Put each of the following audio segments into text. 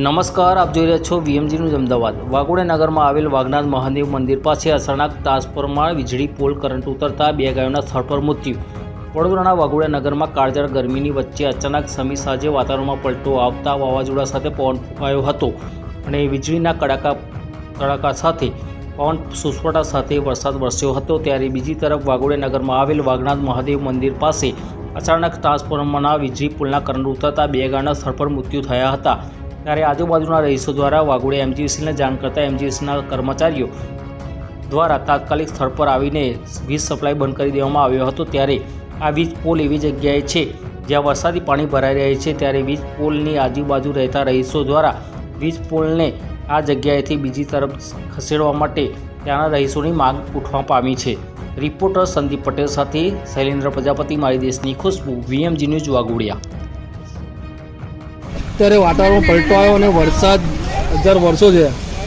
નમસ્કાર, આપ જોઈ રહ્યા છો વીએમજીનું અમદાવાદ. વાઘોડિયા નગરમાં આવેલ વાઘનાથ મહાદેવ મંદિર પાસે અચાનક ટ્રાન્સફોર્મર વીજળી, પોલ, કરંટ ઉતરતા બે ગાયોના સ્થળ પર મૃત્યુ. વડોદરાના વાઘોડે નગરમાં કાળઝાળ ગરમીની વચ્ચે અચાનક સમી સાંજે વાતાવરણમાં પલટો આવતા વાવાઝોડા સાથે પવન ફૂંકાયો હતો અને વીજળીના કડાકા કડાકા સાથે પવન સુસવાટા સાથે વરસાદ વરસ્યો હતો. ત્યારે બીજી તરફ વાઘોડે નગરમાં આવેલ વાઘનાથ મહાદેવ મંદિર પાસે અચાનક ટ્રાન્સફોર્મરના વીજળી, પુલના કરંટ ઉતરતા બે ગાયના સ્થળ પર મૃત્યુ થયા હતા. ત્યારે આજુબાજુના રહીશો દ્વારા વાઘોડે એમજીવીસીને જાણ કરતા એમજીવીસીના કર્મચારીઓ દ્વારા તાત્કાલિક સ્થળ પર આવીને વીજ સપ્લાય બંધ કરી દેવામાં આવ્યો હતો. ત્યારે આ વીજ પોલ એવી જગ્યાએ છે જ્યાં વરસાદી પાણી ભરાઈ રહે છે. ત્યારે વીજ પોલની આજુબાજુ રહેતા રહીશો દ્વારા વીજ પોલને આ જગ્યાએથી બીજી તરફ ખસેડવા માટે ત્યાંના રહીશોની માંગ ઉઠવા પામી છે. રિપોર્ટર સંદીપ પટેલ સાથે શૈલેન્દ્ર પ્રજાપતિ, મારી દેશની ખુશ્બુ, વીએમજી ન્યૂઝ વાઘોડિયા. અત્યારે વાતાવરણ પલટો આવ્યો અને વરસાદ હજાર વર્ષો છે.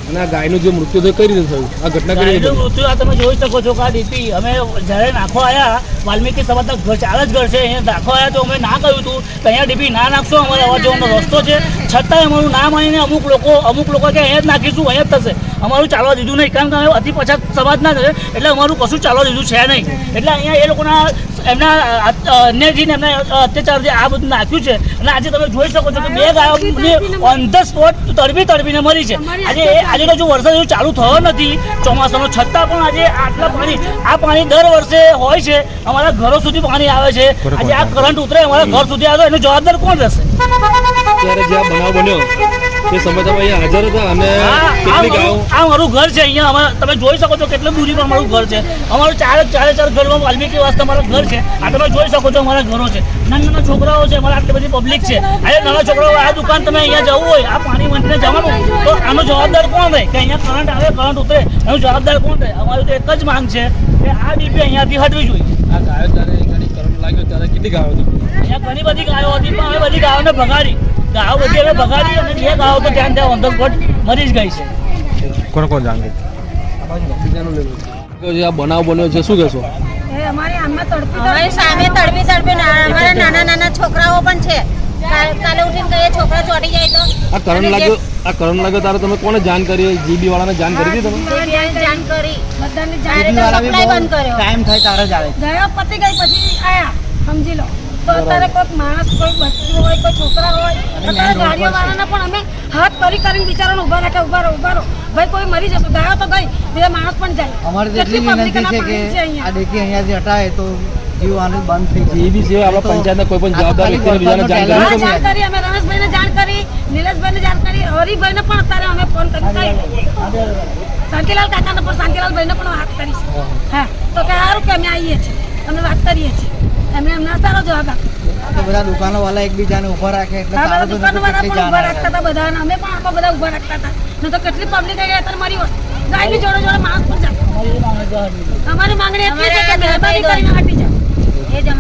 અને આ ગાયનું જે મૃત્યુ થયું કઈ રીતે થયું? આ ઘટના કઈ રીતે મૃત્યુ આ તમે જોઈ શકો છો કે આ ડીપી અમે જ્યારે નાખો આવ્યા વાલ્મીકી સમાજના ઘર ચાર જ ઘર છે અહીંયા નાખો આવ્યા તો અમે ના કહ્યું હતું કે અહીંયા ડીપી ના નાખશો અમારે અવાજ જવાનો રસ્તો છે. છતાંય અમારું ના આવીને અમુક લોકો અમુક લોકો કે અહીંયા જ નાખીશું અહીંયા જ થશે. અમારું ચાલવા દીધું નહીં. કારણ કે અમે અતિ પછાત સમાજના છે. એટલે અમારું કશું ચાલવા દીધું છે નહીં. એટલે અહીંયા એ લોકોના એમના અન્યજીને એમના અત્યાચાર જે આ બધું નાખ્યું છે. અને આજે તમે જોઈ શકો છો કે બે ગાયો ઓન ધ સ્પોટ તડબી તડબીને મરી છે. આજે એ- આજે જો વરસાદ હજુ ચાલુ થયો નથી. ચોમાસાનો છતાં પણ આજે આટલા પાણી આ પાણી દર વર્ષે હોય છે. અમારા ઘરો સુધી પાણી આવે છે. આજે આ કરંટ ઉતરે અમારા ઘર સુધી આવે એનો જવાબદાર કોણ રહેશે? ત્યારે જે આ બનાવ બન્યો તે સમય તમે અહીંયા હાજર હતા અને કેટલી ગાયો? આ મારું ઘર છે અહીંયા. અમારા તમે જોઈ શકો છો કેટલી દૂરી પર મારું ઘર છે. અમારું ચારે ચારે ચાર ઘરમાં વાલ્મીકી વાસ્તે અમારું ઘર છે. આ તમે જોઈ શકો છો અમારા ઘરો છે. નાના નાના છોકરાઓ છે અમારા આટલી બધી પબ્લિક છે. આ નાના છોકરાઓ આ દુકાન તમે અહીંયા જવું હોય આ પાણી મંડીને જવાનું. તો આનો જવાબદાર કોણ રહે? કે અહીંયા કરંટ આવે કરંટ ઉતરે એનો જવાબદાર કોણ રહે? અમારી તો એક જ માંગ છે કે આ ડીપી અહીંયાથી હટવી જોઈએ. આ ગાયો ત્યારે ઘણી કરંટ લાગ્યો ત્યારે કેટલી ગાયો હતી? અહીંયા ઘણી બધી ગાયો હતી પણ હવે બધી ગાયોને ભગાડી. ગાયો બધી હવે બગાડી અને જે ગાવ તો ધ્યાન ત્યાં ઓન ધ સ્પોટ મરી જ ગઈ છે. કોણ કોણ જાણ? જે આ બનાવ બન્યો છે શું કહેશો? એ અમારી આમાં તડપી અમારી સામે તડપી તડપી અમારા નાના નાના છોકરાઓ પણ છે. કાલે ઉઠીને કહીએ છોકરા ચોટી જાય તો. આ કરંટ લાગ્યો આ કરંટ લાગ્યો ત્યારે તમે કોને જાણ કરી? જીબી વાળાને જાણ કરી હતી તમે? જાણ કરી. બધાને જાણ તો સપ્લાય બંધ કર્યો. ટાઈમ થાય તારે જ આવે. ગયો પતી ગઈ પછી આયા. સમજી લો. તો અત્યારે કોઈક માણસ કોઈ બચ્ચું હોય કોઈ છોકરા હોય અત્યારે ગાડીઓ વાળાને પણ અમે હાથ કરી કરીને બિચારાને ઊભા રાખે ઊભા રહો ઊભા રહો. ભાઈ કોઈ મરી જશે ગાયો તો ગઈ બીજા માણસ પણ જાય. અમારે એટલી વિનંતી છે કે આ ડેકી અહીંયાથી હટાવે તો જીવવાનું બંધ થઈ જાય. જીબી છે આપણા પંચાયતના કોઈ પણ જવાબદાર વ્યક્તિને બીજાને જાણ કરી અમે રમેશભાઈને જાણ કરી નિલેશભાઈને જાણ કરી હરિભાઈને પણ અત્યારે અમે ફોન કરી શાંતિલાલ કાકાને પણ શાંતિલાલભાઈને પણ વાત કરી છે. હા તો કે સારું કે અમે આવીએ છીએ અમે વાત કરીએ છીએ. એમને એમના સારો જવાબ આપ્યો. તો બધા દુકાનો વાળા એકબીજાને ઊભા રાખે એટલે સારું તો દુકાનવાળા કેટલી પણ ઊભા રાખતા હતા બધા અમે પણ આમાં બધા ઊભા રાખતા હતા. ન તો કેટલી પબ્લિક આવી અત્યારે મારી ગાયની જોડે જોડે માણસ પણ જાય અમારી માંગણી એટલી છે કે મહેરબાની કરીને હટી જાય એ જ અમે